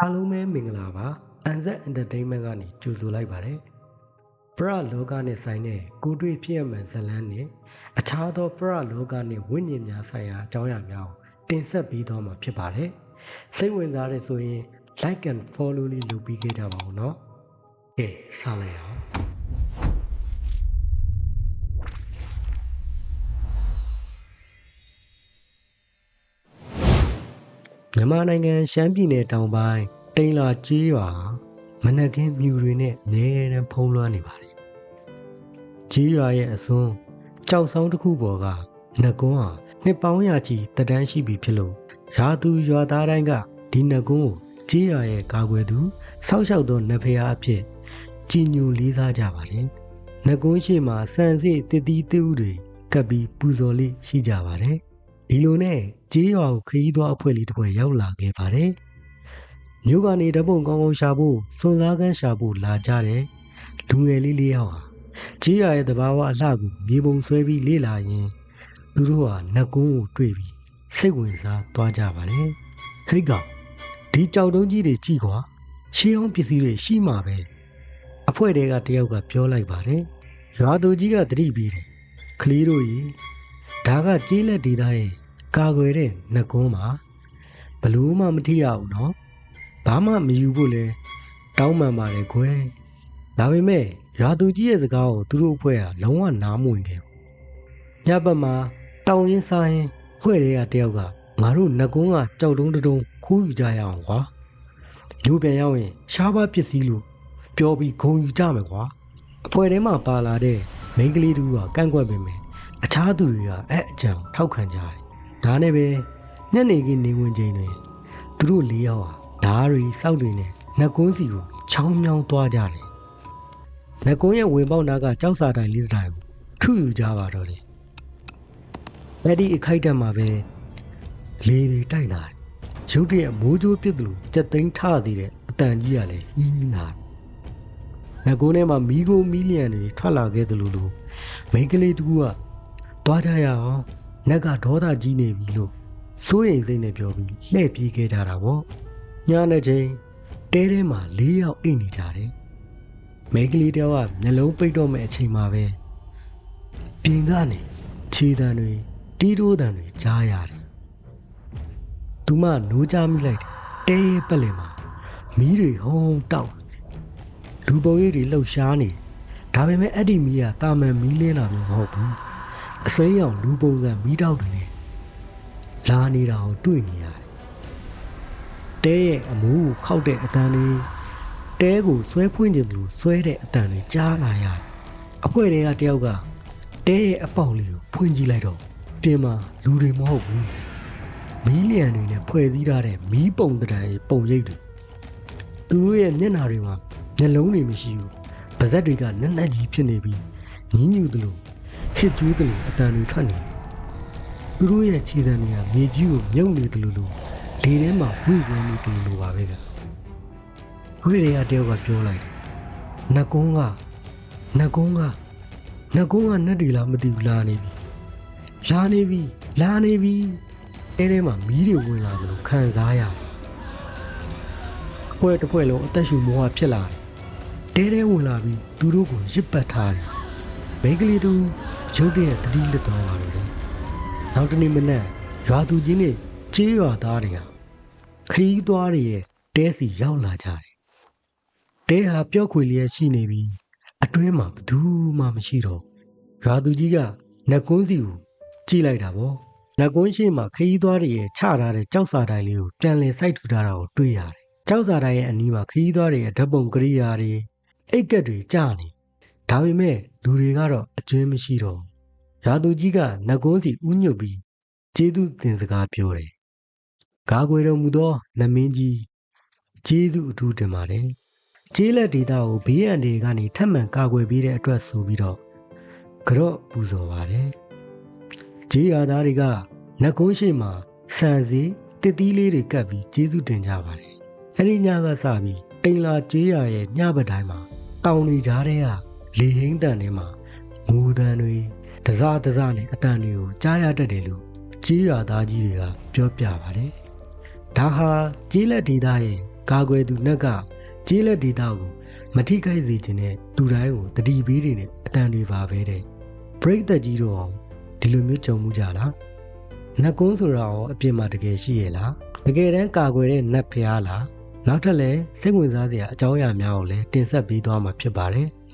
အားလုံးပဲမင်္ဂလာပါအန်ဇက် entertainment ကနေကြိုဆိုလိုက်ပါတယ်ပရလောကနဲ့ဆိုင်တဲ့ကိုတွေ့ဖြစ်ရမှန်ဇတ်လန်းနဲ့အခြားသောပရလောကနဲ့ဝိညာဉ်များဆိုင်ရာအကြောင်းအရာများကိုတင်ဆက်ပေးသွားမှာဖြစ်ပါတယ်စိတ်ဝင်စားတဲ့ဆိုရင် like and follow လေးလုပ်ပြီးခဲ့ကြပါဦးเนาะကဲစလိုက်အောင် မြန်မာနိုင်ငံရှမ်းပြည်နယ်တောင်ပိုင်းတိန်လာကျေးရွာမနက်ခင်းမြူတွေနဲ့အမြဲတမ်းဖုံးလွှမ်းနေပါတယ်။ကျေးရွာရဲ့အစွန်းကြောက်ဆောင်တစ်ခုပေါ်ကနတ်ကွန်းဟာနှစ်ပေါင်းရာချီတက်တန်းရှိပြီဖြစ်လို့ရာသူရွာသားတိုင်းကဒီနတ်ကွန်းကိုကျေးရွာရဲ့ကာကွယ်သူစောက်ရှောက်သောနတ်ဖျားအဖြစ်ကြည်ညိုလေးစားကြပါတယ်။နတ်ကွန်းရှိမှာစံစိတ်တည်တည်တူတွေကပ်ပြီးပူဇော်လေးရှိကြပါတယ်။ ဒီလိုနဲ့ကျေးရွာကိုခရီးသွားအဖွဲ့လေးတစ်ဖွဲ့ရောက်လာခဲ့ပါတယ်။မြို့ကနေဓပုံကောင်းကောင်းရှာဖို့စွန်စားကန်းရှာဖို့လာကြတဲ့လူငယ်လေးလေးယောက်ဟာကျေးရွာရဲ့တဘာဝအလှကိုမြေပုံဆွဲပြီးလေ့လာရင်သူတို့ဟာနတ်ကုန်းကိုတွေ့ပြီးစိတ်ဝင်စားသွားကြပါတယ်။ဟိတ်ကောင်ဒီကြောက်တုံးကြီးတွေကြည့်ကွာရှေးအောင်ပစ္စည်းတွေရှိမှာပဲအဖွဲတဲကတယောက်ကပြောလိုက်ပါတယ်။ရွာသူကြီးကတတိပြီးတယ်။ကလေးတို့ကြီး ဒါကကျေးလက်ဒေသရဲ့ကာကွယ်တဲ့နှကုံးမှာဘလို့မှမထိရဘူးနော်ဘာမှမယူဖို့လဲတောင်းပန်ပါတယ်ခွဲဒါပေမဲ့ရွာသူကြီးရဲ့စကားကိုသူတို့အဖွဲ့ကလုံးဝနားမဝင်ခဲ့ဘူးညဘက်မှာတောင်းရင်စားရင်ဖွဲ့တွေကတယောက်ကငါတို့နှကုံးကကြောက်တုံးတုံးခိုးယူကြရအောင်ကွာမျိုးပြန်ရောက်ရင်ရှားပါပစ္စည်းလို့ပြောပြီးဂုံယူကြမယ်ကွာအဖွဲ့ထဲမှာပါလာတဲ့မိန်းကလေးတူကကန့်ကွက်ပေမဲ့ အခြားသူတွေကအဲ့အကြံထောက်ခံကြတယ်။ဒါနဲ့ပဲညနေခင်းနေဝင်ချိန်တွင်သူတို့လေးယောက်ဟာဓားရီစောက်တွေနဲ့နှက်ကွန်းစီကိုချောင်းမြောင်းသွားကြတယ်။နှက်ကွန်းရဲ့ဝင်ပေါက်နာကကြောက်စာတိုင်လေးတစ်တိုင်ကိုထုယူကြပါတော့တယ်။အဲ့ဒီအခိုက်အတန့်မှာပဲလေတွေတိုက်လာတယ်။ရုတ်တရက်မိုးကြိုးပစ်သလိုကြက်သိမ်းထစေတဲ့အတန်ကြီးကလည်းအင်းလာတယ်။နှက်ကွန်းထဲမှာမီးကိုမီးလျံတွေထွက်လာခဲ့သလိုလိုမိန်းကလေးတူက သွားကြရအောင်နက်ကဒေါသကြီးနေပြီလို့စိုးရိမ်စိတ်နဲ့ပြောပြီးလှည့်ပြေးခဲ့ကြတာပေါ့ညနေချိန်တဲထဲမှာ၄ယောက်အိတ်နေကြတယ်မိန်းကလေးတယောက်ကမျက်လုံးပိတ်တော့မဲ့အချိန်မှာပဲပြင်ကနေခြေတံတွေတီးတိုးတံတွေကြားရတယ်သူမနိုးကြမိလိုက်တယ်တဲရဲ့ပက်လင်မှာမီးတွေဟုံးတောက်လူပုံရိပ်တွေလှုပ်ရှားနေဒါပေမဲ့အဲ့ဒီမီးကတာမန်မီးလင်းတာမျိုးမဟုတ်ဘူး အစိမ်းရောင်လူပုံစံမီးတောက်တွေနဲ့လာနေတာကိုတွေ့နေရတယ်။တဲရဲ့အမိုးကိုခောက်တဲ့အတန်တွေတဲကိုဆွဲဖွင့်ကြတယ်လို့ဆွဲတဲ့အတန်တွေကြားလာရတယ်။အဖွဲတွေကတယောက်ကတဲရဲ့အပေါက်လေးကိုဖွင့်ကြည့်လိုက်တော့ပြင်မှာလူတွေမဟုတ်ဘူး။မီးလျံတွေနဲ့ဖွဲ့စည်းထားတဲ့မီးပုံတံရဲ့ပုံရိပ်တွေသူတို့ရဲ့မျက်နှာတွေမှာမျက်လုံးတွေမရှိဘူး။ပါးစပ်တွေကနက်နက်ကြီးဖြစ်နေပြီးညင်းညူသလို ဟစ်ကျူးတယ်လို့အတန်တွေထွက်နေတယ်။သူတို့ရဲ့ခြေတံတွေကမြေကြီးကိုမြုပ်နေတယ်လို့လို့လေထဲမှာဝိဝဲနေတယ်လို့ပါပဲဗျ။ခွေတွေကတယောက်ကပြောလိုက်တယ်။နှကုန်းကနှကုန်းကနှကုန်းကနှက်တွေလားမသိဘူးလာနေပြီ။လာနေပြီလာနေပြီ။အဲထဲမှာမီးတွေဝင်လာတယ်လို့ခံစားရတယ်။ဖွဲတစ်ဖွဲလုံးအသက်ရှူမောဟဖြစ်လာတယ်။တဲတဲဝင်လာပြီးသူတို့ကိုရစ်ပတ်ထားတယ်။ မိန်းကလေးတို့ရုတ်တရက်တတိလစ်သွားပါလို့လေနောက်တနေ့မနက်ရွာသူကြီးနဲ့ကျေးရွာသားတွေဟာခရီးသွားတွေရဲ့တဲစီရောက်လာကြတယ်တဲဟာပျော့ခွေလျက်ရှိနေပြီးအတွင်းမှာဘသူမှမရှိတော့ရွာသူကြီးကနတ်ကွန်းစီကိုကြည့်လိုက်တာပေါ့နတ်ကွန်းရှိမှခရီးသွားတွေရဲ့ချထားတဲ့ကြောက်စာတိုင်လေးကိုပြန်လည်စိုက်ထူထားတာကိုတွေ့ရတယ်ကြောက်စာတိုင်ရဲ့အနီးမှာခရီးသွားတွေရဲ့ဓာတ်ပုံကရိယာတွေအိတ်ကက်တွေကြာနေဒါပေမဲ့ လူတွေကတော့အကျွင်းမရှိတော့ရာသူကြီးကနတ်ကုန်းစီဥညွတ်ပြီးကျေးဇူးတင်စကားပြောတယ်။ကာကွယ်တော်မူသောနမင်းကြီးကျေးဇူးအထူးတင်ပါတယ်။ကျေးလက်ဒေတာကိုဘေးရန်တွေကနေထပ်မံကာကွယ်ပေးတဲ့အတွက်ဆိုပြီးတော့ကြော့ပူဇော်ပါတယ်။ကျေးရသားတွေကနတ်ကုန်းရှိမှာစံစီတစ်သီးလေးတွေကပ်ပြီးကျေးဇူးတင်ကြပါတယ်။အဲဒီညကစပြီးတိန်လာကျေးရရဲ့ညဘက်တိုင်းမှာတောင်တွေကြားထဲက လေဟိန်းတန်ထဲမှာငူတန်တွေတစားတစားနဲ့အတန်တွေကိုကြားရတတ်တယ်လို့ကြေးရွာသားကြီးတွေကပြောပြပါတယ်။ဒါဟာကြေးလက်ဒေသရဲ့ကာကွယ်သူနတ်ကကျေးလက်ဒေတာကိုမထိခိုက်စေခြင်းနဲ့သူတိုင်းကိုတတိပေးတွေနဲ့အတန်တွေပါပဲတဲ့ပရိသတ်ကြီးတို့အောင်ဒီလိုမျိုးကြုံမှုကြလားနတ်ကုန်းဆိုတာရောအပြင်မှာတကယ်ရှိရဲ့လားတကယ်တမ်းကာကွယ်တဲ့နတ်ဖျားလားနောက်ထပ်လည်းစိတ်ဝင်စားစရာအကြောင်းအရာများကိုလည်းတင်ဆက်ပေးသွားမှာဖြစ်ပါတယ်